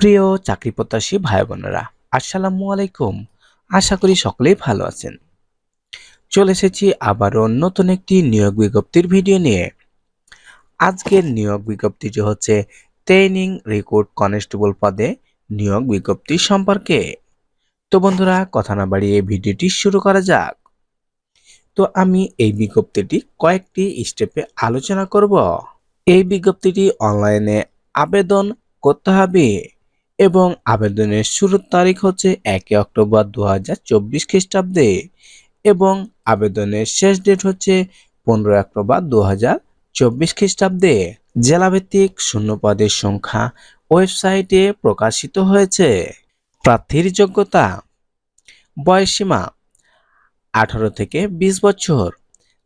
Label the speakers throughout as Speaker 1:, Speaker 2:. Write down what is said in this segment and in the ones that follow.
Speaker 1: প্রিয় চাকরি প্রত্যাশী ভাই বোনেরা আসসালামু আলাইকুম। আশা করি সকলেই ভালো আছেন। চলে এসেছি আবারও নতুন একটি নিয়োগ বিজ্ঞপ্তির ভিডিও নিয়ে। আজকের নিয়োগ বিজ্ঞপ্তিটি হচ্ছে ট্রেনিং রেকর্ড কনস্টেবল পদে নিয়োগ বিজ্ঞপ্তি সম্পর্কে। তো বন্ধুরা, কথা না বাড়িয়ে ভিডিওটি শুরু করা যাক। তো আমি এই বিজ্ঞপ্তিটি কয়েকটি স্টেপে আলোচনা করব। এই বিজ্ঞপ্তিটি অনলাইনে আবেদন করতে হবে। এবং আবেদনের শুরুর তারিখ হচ্ছে একই অক্টোবর দু হাজার চব্বিশ খ্রিস্টাব্দে এবং আবেদনের শেষ ডেট হচ্ছে পনেরো অক্টোবর দু হাজার চব্বিশ খ্রিস্টাব্দে। জেলাভিত্তিক শূন্য পদের সংখ্যা ওয়েবসাইটে প্রকাশিত হয়েছে। প্রার্থীর যোগ্যতা বয়সীমা আঠারো থেকে বিশ বছর।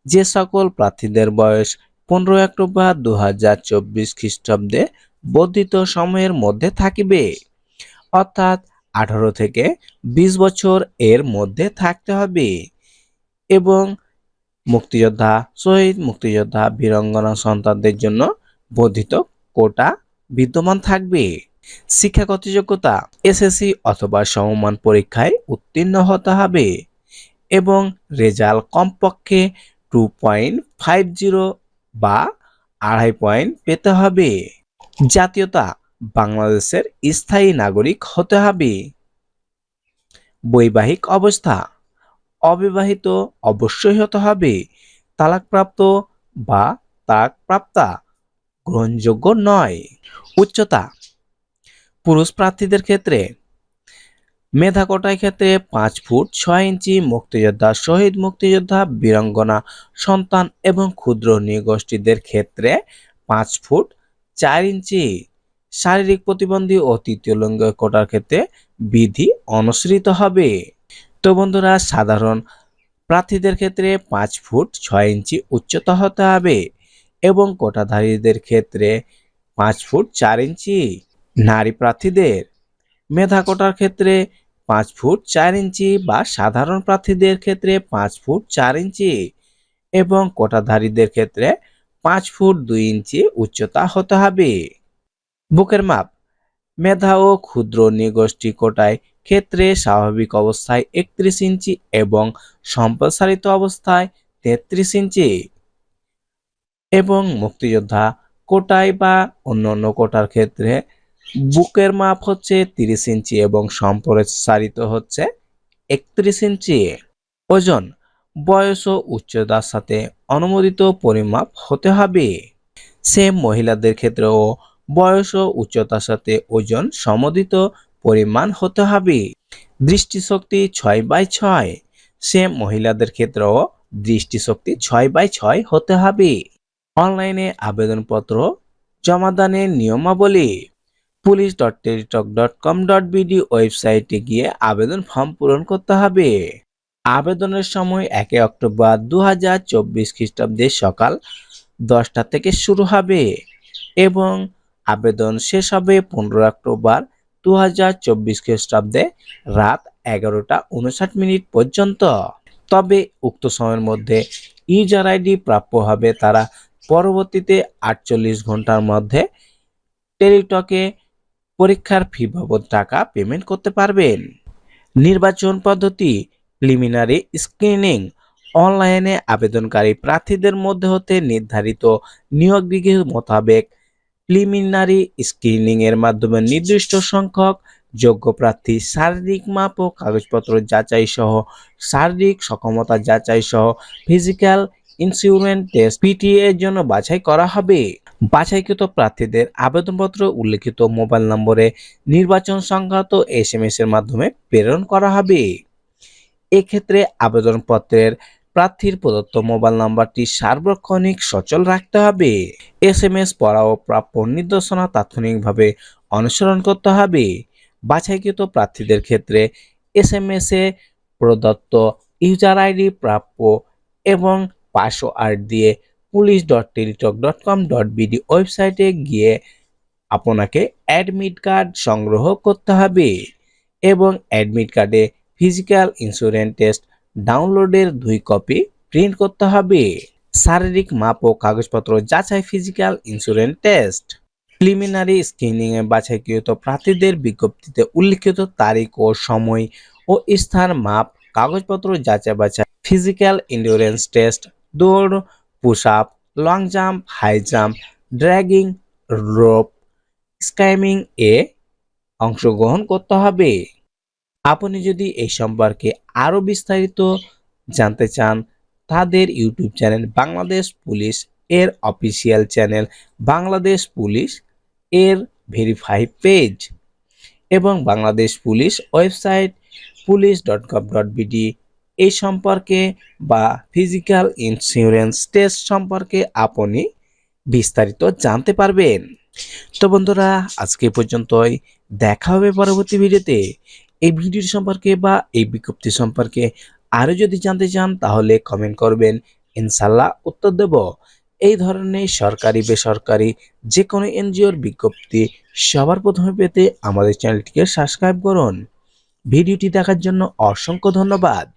Speaker 1: যে সকল প্রার্থীদের বয়স পনেরো অক্টোবর দু হাজার চব্বিশ খ্রিস্টাব্দে বর্ধিত সময়ের মধ্যে থাকিবে। অর্থাৎ আঠারো থেকে বিশ বছর এর মধ্যে থাকতে হবে। এবং মুক্তিযোদ্ধা, শহীদ মুক্তিযোদ্ধা, বীরঙ্গনা সন্তানদের জন্য বর্ধিত কোটা বিদ্যমান থাকবে। শিক্ষাগত যোগ্যতা এসএসসি অথবা সমমান পরীক্ষায় উত্তীর্ণ হতে হবে। এবং রেজাল্ট কমপক্ষে টু পয়েন্ট ফাইভ জিরো বা আড়াই পয়েন্ট পেতে হবে। জাতীয়তা বাংলাদেশের স্থায়ী নাগরিক হতে হবে। বৈবাহিক অবস্থা, অবিবাহিত অবশ্যই হতে হবে। তালাকপ্রাপ্ত বা তালাকপ্রাপ্তা গ্রহণযোগ্য নয়। উচ্চতা, পুরুষ প্রার্থীদের ক্ষেত্রে, মেধা কোটায় ক্ষেত্রে পাঁচ ফুট ছয় ইঞ্চি মুক্তিযোদ্ধা, শহীদ মুক্তিযোদ্ধা, বীরাঙ্গনা, সন্তান এবং ক্ষুদ্র নৃগোষ্ঠীদের ক্ষেত্রে পাঁচ ফুট চার ইঞ্চি। শারীরিক প্রতিবন্ধী ও তৃতীয় লিঙ্গ কোটার ক্ষেত্রে বিধি অনুসৃত হবে। তো বন্ধুরা, সাধারণ প্রার্থীদের ক্ষেত্রে পাঁচ ফুট ছয় ইঞ্চি উচ্চতা হতে হবে এবং কোটাধারীদের ক্ষেত্রে পাঁচ ফুট চার ইঞ্চি। নারী প্রার্থীদের মেধা কোটার ক্ষেত্রে পাঁচ ফুট চার ইঞ্চি বা সাধারণ প্রার্থীদের ক্ষেত্রে পাঁচ ফুট চার ইঞ্চি এবং কোটাধারীদের ক্ষেত্রে পাঁচ ফুট দুই ইঞ্চি উচ্চতা হতে হবে। বুকের মাপ। মেধা ও ক্ষুদ্র নৃগোষ্ঠী কোটায় ক্ষেত্রে স্বাভাবিক অবস্থায় একত্রিশ ইঞ্চি এবং সম্প্রসারিত অবস্থায় তেত্রিশ ইঞ্চি। এবং মুক্তিযোদ্ধা কোটায় বা অন্যান্য কোটার ক্ষেত্রে বুকের মাপ হচ্ছে তিরিশ ইঞ্চি এবং সম্প্রসারিত হচ্ছে একত্রিশ ইঞ্চি। ওজন, বয়স ও উচ্চতার সাথে অনুমোদিত পরিমাপ হতে হবে। সেম মহিলাদের ক্ষেত্রেও বয়স ও উচ্চতার সাথে ওজন সমদিত পরিমাণ হতে হবে। দৃষ্টিশক্তি ছয় বাই ছয়। সে মহিলাদের ক্ষেত্রেও দৃষ্টিশক্তি ছয় বাই ছয় হতে হবে। অনলাইনে আবেদনপত্র, জমাদানের নিয়মাবলী, police dot Teletalk dot com dot BD ওয়েবসাইটে গিয়ে আবেদন ফর্ম পূরণ করতে হবে। আবেদনের সময় একে অক্টোবর দু হাজার চব্বিশ খ্রিস্টাব্দে সকাল দশটা থেকে শুরু হবে এবং আবেদন শেষ হবে পনেরো অক্টোবর দু হাজার চব্বিশ খ্রিস্টাব্দে রাত এগারোটা উনষাট মিনিট পর্যন্ত। তবে উক্ত সময়ের মধ্যে ইউজার আইডি প্রাপ্য হবে তারা পরবর্তীতে আটচল্লিশ ঘণ্টার মধ্যে টেলিটকে পরীক্ষার ফি বাবদ টাকা পেমেন্ট করতে পারবেন। নির্বাচন পদ্ধতি, প্রিলিমিনারি স্ক্রিনিং, অনলাইনে আবেদনকারী প্রার্থীদের মধ্যে হতে নির্ধারিত নিয়োগ বিধি মোতাবেক প্রিলিমিনারি স্ক্রিনিং এর মাধ্যমে নির্দিষ্ট সংখ্যক যোগ্য প্রার্থী, শারীরিক মাপ ও কাগজপত্র যাচাই সহ শারীরিক সক্ষমতা যাচাই সহ ফিজিক্যাল ইন্স্যুরেন্স টেস্ট পিটিএ এর জন্য বাছাই করা হবে। বাছাইকৃত প্রার্থীদের আবেদনপত্র, উল্লেখিত মোবাইল নম্বরে নির্বাচন সংক্রান্ত এস এম এস এর মাধ্যমে প্রেরণ করা হবে। এক্ষেত্রে আবেদনপত্রের প্রার্থীর প্রদত্ত মোবাইল নাম্বারটি সার্বক্ষণিক সচল রাখতে হবে। এস এম এস পড়া ও প্রাপ্য নির্দেশনা তাৎক্ষণিকভাবে অনুসরণ করতে হবে। বাছাইকৃত প্রার্থীদের ক্ষেত্রে এস এম এস এ প্রদত্ত ইউজার আইডি প্রাপ্য এবং পাসওয়ার্ড দিয়ে police dot Teletalk dot com dot BD ওয়েবসাইটে গিয়ে আপনাকে অ্যাডমিট কার্ড সংগ্রহ করতে হবে এবং অ্যাডমিট কার্ডে ফিজিক্যাল ইন্স্যুরেন্স টেস্ট ডাউনলোডের দুই কপি প্রিন্ট করতে হবে। শারীরিক মাপ ও কাগজপত্র যাচাই ফিজিক্যাল ইন্স্যুরেন্স টেস্ট। প্রিলিমিনারি স্ক্রিনিংয়ে বাছাইকৃত প্রার্থীদের বিজ্ঞপ্তিতে উল্লিখিত তারিখ ও সময় ও স্থান মাপ, কাগজপত্র যাচাই বাছাই, ফিজিক্যাল ইন্ডুরেন্স টেস্ট, দৌড় push up long jump, high jump, dragging, rope, স্কাইমিং এ অংশগ্রহণ করতে হবে। আপনি যদি এই সম্পর্কে আরও বিস্তারিত জানতে চান, তাদের ইউটিউব চ্যানেল বাংলাদেশ পুলিশ এর অফিসিয়াল চ্যানেল বাংলাদেশ পুলিশ এর ভেরিফাই পেজ এবং Bangladesh police website police dot gov dot BD এই সম্পর্কে বা ফিজিক্যাল ইন্স্যুরেন্স টেস্ট সম্পর্কে আপনি বিস্তারিত জানতে পারবেন। তো বন্ধুরা, আজকে পর্যন্তই। দেখা হবে পরবর্তী ভিডিওতে। এই ভিডিওটি সম্পর্কে বা এই বিজ্ঞপ্তি সম্পর্কে আরও যদি জানতে চান, তাহলে কমেন্ট করবেন। ইনশাল্লাহ উত্তর দেব। এই ধরনের সরকারি, বেসরকারি যে কোনো এনজিওর বিজ্ঞপ্তি সবার প্রথমে পেতে আমাদের চ্যানেলটিকে সাবস্ক্রাইব করুন। ভিডিওটি দেখার জন্য অসংখ্য ধন্যবাদ।